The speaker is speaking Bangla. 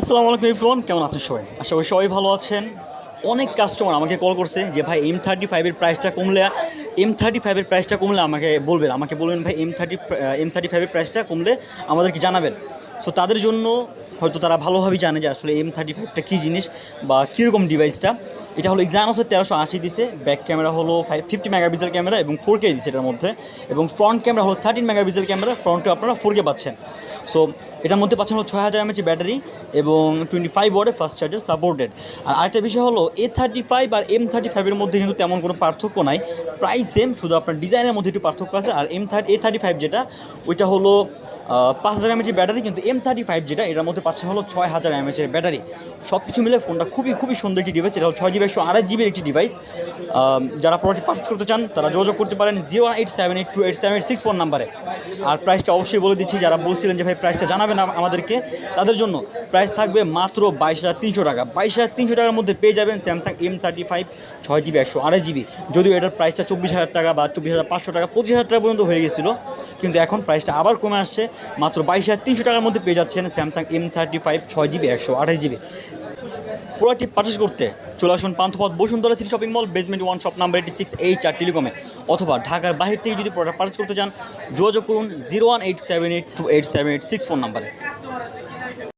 আসসালামু আলাইকুম এভরিওয়ান কেমন আছেন সবাই? আশা করি সবাই ভালো আছেন। অনেক কাস্টমার আমাকে কল করছে যে, ভাই এম থার্টি ফাইভের প্রাইসটা কমলে এম থার্টি ফাইভের প্রাইসটা কমলে আমাকে বলবেন। আমাকে বলবেন, ভাই এম থার্টি এম থার্টি ফাইভের প্রাইসটা কমলে আমাদেরকে জানাবেন। সো তাদের জন্য হয়তো তারা ভালোভাবেই জানে যে, আসলে এম থার্টি ফাইভটা কী জিনিস বা কীরকম ডিভাইসটা এটা হলো এক্সানোসের তেরোশো আশি দিছে ব্যাক ক্যামেরা হলো ফাইভ ফিফটি মেগাপিক্সেল ক্যামেরা এবং ফোর কে দিছে এটার মধ্যে। এবং ফ্রন্ট ক্যামেরা হলো থার্টিন মেগাপিক্সেল ক্যামেরা ফ্রন্টে আপনারা ফোর কে পাচ্ছেন। সো এটার মধ্যে পাচ্ছেন হলো ছয় হাজার এমএচি ব্যাটারি এবং টোয়েন্টি ফাইভ ওয়ার্ডে ফার্স্ট চার্জার সাপোর্টেড আর আরেকটা বিষয় হলো এ থার্টি ফাইভ আর এম থার্টি ফাইভের মধ্যে কিন্তু তেমন কোনো পার্থক্য নাই প্রাইস সেম শুধু আপনার ডিজাইনের মধ্যে একটু পার্থক্য আছে। আর M thirty A thirty five যেটা, ওইটা হলো পাঁচ হাজার এমএচি ব্যাটারি, কিন্তু এম থার্টি ফাইভ যেটা, এটার মধ্যে পাচ্ছেন হলো ছয় হাজার এমএচের ব্যাটারি। সব কিছু মিলে ফোনটা খুবই খুবই সুন্দর একটি ডিভাইস এটা হলো ছয় জিবি একশো আড়াই জিবির একটি ডিভাইস যারা প্রোডাক্ট পারচেস করতে চান, তারা যোগাযোগ করতে পারেন zero one eight seven eight two eight seven eight six phone নাম্বারে আর প্রাইসটা অবশ্যই বলে দিচ্ছি, যারা বলছিলেন যে ভাই প্রাইসটা জানাবেন আম- আমাদেরকে, তাদের জন্য প্রাইস থাকবে মাত্র বাইশ হাজার তিনশো টাকা। বাইশ হাজার তিনশো টাকার মধ্যে পেয়ে যাবেন স্যামসাং এম থার্টি ফাইভ ছয় জিবি একশো আড়াই জিবি যদিও এটার প্রাইসটা চব্বিশ হাজার টাকা বা চব্বিশ হাজার পাঁচশো টাকা, পঁচিশ হাজার টাকা পর্যন্ত হয়ে গেছিল কিন্তু এখন প্রাইসটা আবার কমে আসছে। মাত্র বাইশ হাজার তিনশো টাকার মধ্যে পেয়ে যাচ্ছেন স্যামসাং এম থার্টি ফাইভ ছয় জিবি একশো আঠাশ জিবি প্রোডাক্টটি পারচেস করতে চলে আসুন Panthapath Bashundhara city shopping mall basement one shop number eighty six H R টেলিকমে অথবা ঢাকার বাহির থেকে যদি প্রোডাক্ট পারচেস করতে চান, যোগাযোগ করুন zero one eight seven eight two eight seven eight six phone নাম্বারে